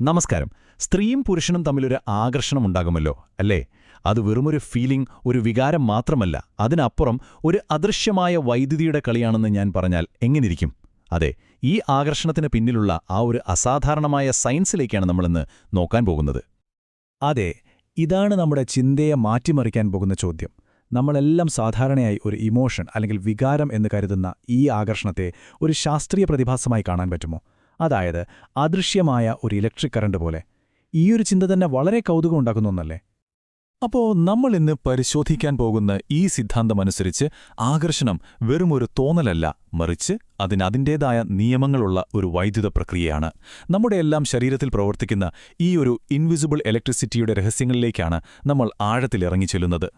നമസ്കാരം. സ്ത്രീയും പുരുഷനും തമ്മിലൊരു ആകർഷണമുണ്ടാകുമല്ലോ അല്ലേ? അത് വെറുമൊരു ഫീലിംഗ് ഒരു വികാരം മാത്രമല്ല അതിനപ്പുറം ഒരു അദൃശ്യമായ വൈദ്യുതിയുടെ കളിയാണെന്ന് ഞാൻ പറഞ്ഞാൽ എങ്ങനിരിക്കും അതെ ഈ ആകർഷണത്തിന് പിന്നിലുള്ള ആ ഒരു അസാധാരണമായ സയൻസിലേക്കാണ് നമ്മളിന്ന് നോക്കാൻ പോകുന്നത്. അതെ ഇതാണ് നമ്മുടെ ചിന്തയെ മാറ്റിമറിക്കാൻ പോകുന്ന ചോദ്യം. നമ്മളെല്ലാം സാധാരണയായി ഒരു ഇമോഷൻ അല്ലെങ്കിൽ വികാരം എന്ന് കരുതുന്ന ഈ ആകർഷണത്തെ ഒരു ശാസ്ത്രീയ പ്രതിഭാസമായി കാണാൻ പറ്റുമോ? അതായത് അദൃശ്യമായ ഒരു ഇലക്ട്രിക് കറണ്ട് പോലെ. ഈയൊരു ചിന്ത തന്നെ വളരെ കൗതുകം ഉണ്ടാക്കുന്ന ഒന്നല്ലേ? അപ്പോ നമ്മൾ ഇന്ന് പരിശോധിക്കാൻ പോകുന്ന ഈ സിദ്ധാന്തമനുസരിച്ച് ആകർഷണം വെറുമൊരു തോന്നലല്ല മറിച്ച് അതിനതിന്റേതായ നിയമങ്ങളുള്ള ഒരു വൈദ്യുത പ്രക്രിയയാണ്. നമ്മുടെയെല്ലാം ശരീരത്തിൽ പ്രവർത്തിക്കുന്ന ഈ ഒരു ഇൻവിസിബിൾ ഇലക്ട്രിസിറ്റിയുടെ രഹസ്യങ്ങളിലേക്കാണ് നമ്മൾ ആഴത്തിലിറങ്ങി ചെല്ലുന്നത്.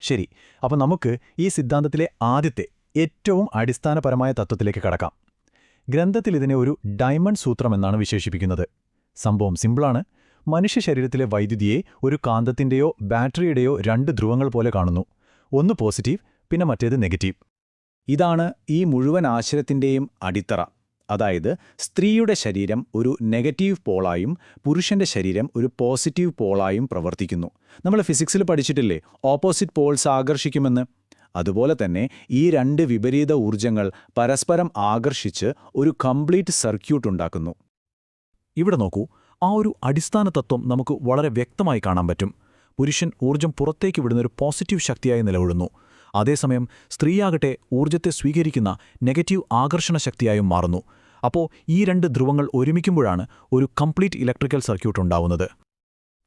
ശരി അപ്പോൾ നമുക്ക് ഈ സിദ്ധാന്തത്തിലെ ആദ്യത്തെ ഏറ്റവും അടിസ്ഥാനപരമായ തത്വത്തിലേക്ക് കടക്കാം. ഗ്രന്ഥത്തിൽ ഇതിനെ ഒരു ഡയമണ്ട് സൂത്രമെന്നാണ് വിശേഷിപ്പിക്കുന്നത്. സംഭവം സിമ്പിളാണ്. മനുഷ്യ ശരീരത്തിലെ വൈദ്യുതിയെ ഒരു കാന്തത്തിന്റെയോ ബാറ്ററിയുടെയോ രണ്ട് ധ്രുവങ്ങൾ പോലെ കാണുന്നു. ഒന്ന് പോസിറ്റീവ് പിന്നെ മറ്റേത് നെഗറ്റീവ്. ഇതാണ് ഈ മുഴുവൻ ആശയത്തിന്റെയും അടിത്തറ. അതായത് സ്ത്രീയുടെ ശരീരം ഒരു നെഗറ്റീവ് പോളായും പുരുഷന്റെ ശരീരം ഒരു പോസിറ്റീവ് പോളായും പ്രവർത്തിക്കുന്നു. നമ്മൾ ഫിസിക്സിൽ പഠിച്ചിട്ടില്ലേ? ഓപ്പോസിറ്റ് പോൾസ് ആകർഷിക്കുമെന്ന്. അതുപോലെ തന്നെ ഈ രണ്ട് വിപരീത ഊർജങ്ങൾ പരസ്പരം ആകർഷിച്ച് ഒരു കംപ്ലീറ്റ് സർക്യൂട്ട് ഉണ്ടാക്കുന്നു. ഇവിടെ നോക്കൂ ആ ഒരു അടിസ്ഥാന തത്വം നമുക്ക് വളരെ വ്യക്തമായി കാണാൻ പറ്റും. പുരുഷൻ ഊർജം പുറത്തേക്ക് വിടുന്ന ഒരു പോസിറ്റീവ് ശക്തിയായി നിലകൊള്ളുന്നു. അതേസമയം സ്ത്രീയാകട്ടെ ഊർജത്തെ സ്വീകരിക്കുന്ന നെഗറ്റീവ് ആകർഷണ ശക്തിയായും മാറുന്നു. അപ്പോൾ ഈ രണ്ട് ധ്രുവങ്ങൾ ഒരുമിക്കുമ്പോഴാണ് ഒരു കംപ്ലീറ്റ് ഇലക്ട്രിക്കൽ സർക്യൂട്ട് ഉണ്ടാവുന്നത്.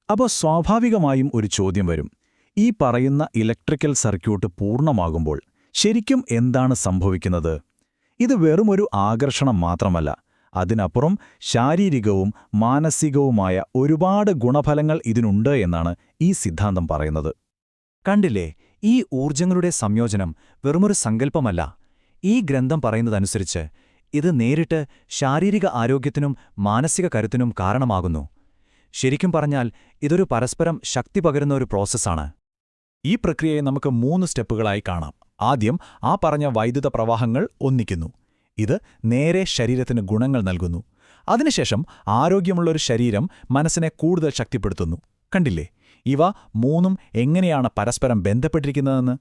അപ്പോൾ സ്വാഭാവികമായും ഒരു ചോദ്യം വരും. ഈ പറയുന്ന ഇലക്ട്രിക്കൽ സർക്യൂട്ട് പൂർണമാകുമ്പോൾ ശരിക്കും എന്താണ് സംഭവിക്കുന്നത്? ഇത് വെറുമൊരു ആകർഷണം മാത്രമല്ല അതിനപ്പുറം ശാരീരികവും മാനസികവുമായ ഒരുപാട് ഗുണഫലങ്ങൾ ഇതിനുണ്ട് എന്നാണ് ഈ സിദ്ധാന്തം പറയുന്നത്. കണ്ടില്ലേ ഈ ഊർജങ്ങളുടെ സംയോജനം വെറുമൊരു സങ്കല്പമല്ല. ഈ ഗ്രന്ഥം പറയുന്നതനുസരിച്ച് ഇത് നേരിട്ട് ശാരീരിക ആരോഗ്യത്തിനും മാനസിക കരുത്തിനും കാരണമാകുന്നു. ശരിക്കും പറഞ്ഞാൽ ഇതൊരു പരസ്പരം ശക്തി പകരുന്ന ഒരു പ്രോസസ്സാണ്. ഈ പ്രക്രിയയെ നമുക്ക് മൂന്ന് സ്റ്റെപ്പുകളായി കാണാം. ആദ്യം ആ പറഞ്ഞ വൈദ്യുത പ്രവാഹങ്ങൾ ഒന്നിക്കുന്നു. ഇത് നേരെ ശരീരത്തിന് ഗുണങ്ങൾ നൽകുന്നു. അതിനുശേഷം ആരോഗ്യമുള്ളൊരു ശരീരം മനസ്സിനെ കൂടുതൽ ശക്തിപ്പെടുത്തുന്നു. കണ്ടില്ലേ? ഇവ മൂന്നും എങ്ങനെയാണ് പരസ്പരം ബന്ധപ്പെട്ടിരിക്കുന്നതെന്ന്?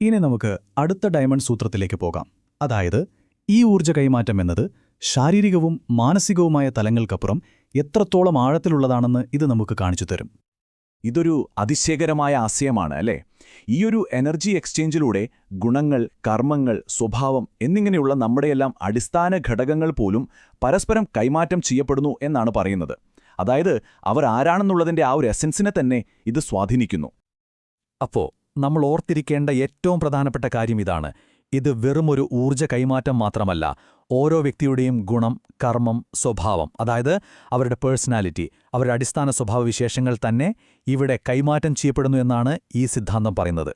ഇനി നമുക്ക് അടുത്ത ഡയമണ്ട് സൂത്രത്തിലേക്ക് പോകാം. അതായത് ഈ ഊർജ കൈമാറ്റം എന്നത് ശാരീരികവും മാനസികവുമായ തലങ്ങൾക്കപ്പുറം എത്രത്തോളം ആഴത്തിലുള്ളതാണെന്ന് ഇത് നമുക്ക് കാണിച്ചു തരും. ഇതൊരു അതിശയകരമായ ആശയമാണ് അല്ലേ? ഈയൊരു എനർജി എക്സ്ചേഞ്ചിലൂടെ ഗുണങ്ങൾ കർമ്മങ്ങൾ സ്വഭാവം എന്നിങ്ങനെയുള്ള നമ്മുടെയെല്ലാം അടിസ്ഥാന ഘടകങ്ങൾ പോലും പരസ്പരം കൈമാറ്റം ചെയ്യപ്പെടുന്നു എന്നാണ് പറയുന്നത്. അതായത് അവർ ആരാണെന്നുള്ളതിന്റെ ആ ഒരു എസൻസിനെ തന്നെ ഇത് സ്വാധീനിക്കുന്നു. അപ്പോൾ നമ്മൾ ഓർത്തിരിക്കേണ്ട ഏറ്റവും പ്രധാനപ്പെട്ട കാര്യം ഇതാണ്. ഇത് വെറുമൊരു ഊർജ കൈമാറ്റം മാത്രമല്ല ഓരോ വ്യക്തിയുടെയും ഗുണം കർമ്മം സ്വഭാവം അതായത് അവരുടെ പേഴ്സണാലിറ്റി അവരുടെ അടിസ്ഥാന സ്വഭാവവിശേഷങ്ങൾ തന്നെ ഇവിടെ കൈമാറ്റം ചെയ്യപ്പെടുന്നു എന്നാണ് ഈ സിദ്ധാന്തം പറയുന്നത്.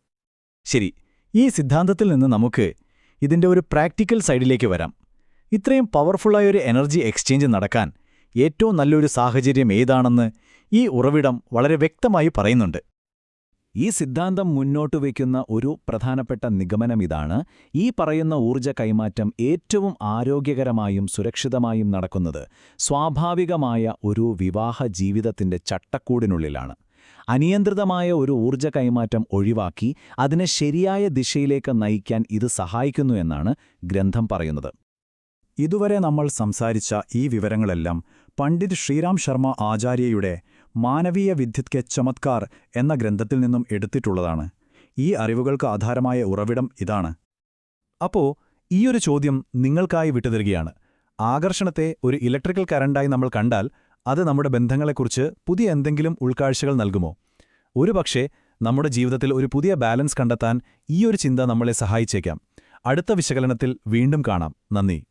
ശരി ഈ സിദ്ധാന്തത്തിൽ നിന്ന് നമുക്ക് ഇതിന്റെ ഒരു പ്രാക്ടിക്കൽ സൈഡിലേക്ക് വരാം. ഇത്രയും പവർഫുള്ളായ ഒരു എനർജി എക്സ്ചേഞ്ച് നടക്കാൻ ഏറ്റവും നല്ലൊരു സാഹചര്യം ഏതാണെന്ന് ഈ ഉറവിടം വളരെ വ്യക്തമായി പറയുന്നുണ്ട്. ഈ സിദ്ധാന്തം മുന്നോട്ട് വയ്ക്കുന്ന ഒരു പ്രധാനപ്പെട്ട നിഗമനം ഇതാണ്. ഈ പറയുന്ന ഊർജ കൈമാറ്റം ഏറ്റവും ആരോഗ്യകരമായും സുരക്ഷിതമായും നടക്കുന്നത് സ്വാഭാവികമായ ഒരു വിവാഹ ജീവിതത്തിന്റെ ചട്ടക്കൂടിനുള്ളിലാണ്. അനിയന്ത്രിതമായ ഒരു ഊർജ കൈമാറ്റം ഒഴിവാക്കി അതിനെ ശരിയായ ദിശയിലേക്ക് നയിക്കാൻ ഇത് സഹായിക്കുന്നു എന്നാണ് ഗ്രന്ഥം പറയുന്നത്. ഇതുവരെ നമ്മൾ സംസാരിച്ച ഈ വിവരങ്ങളെല്ലാം പണ്ഡിറ്റ് ശ്രീറാം ശർമ്മ ആചാര്യയുടെ മാനവീയ വിദ്യുത്കെ ചമത്കാർ എന്ന ഗ്രന്ഥത്തിൽ നിന്നും എടുത്തിട്ടുള്ളതാണ്. ഈ അറിവുകൾക്ക് ആധാരമായ ഉറവിടം ഇതാണ്. അപ്പോ ഈയൊരു ചോദ്യം നിങ്ങൾക്കായി വിട്ടുതരികയാണ്. ആകർഷണത്തെ ഒരു ഇലക്ട്രിക്കൽ കറണ്ടായി നമ്മൾ കണ്ടാൽ അത് നമ്മുടെ ബന്ധങ്ങളെക്കുറിച്ച് പുതിയ എന്തെങ്കിലും ഉൾക്കാഴ്ചകൾ നൽകുമോ? ഒരുപക്ഷെ നമ്മുടെ ജീവിതത്തിൽ ഒരു പുതിയ ബാലൻസ് കണ്ടെത്താൻ ഈയൊരു ചിന്ത നമ്മളെ സഹായിച്ചേക്കാം. അടുത്ത വിശകലനത്തിൽ വീണ്ടും കാണാം. നന്ദി.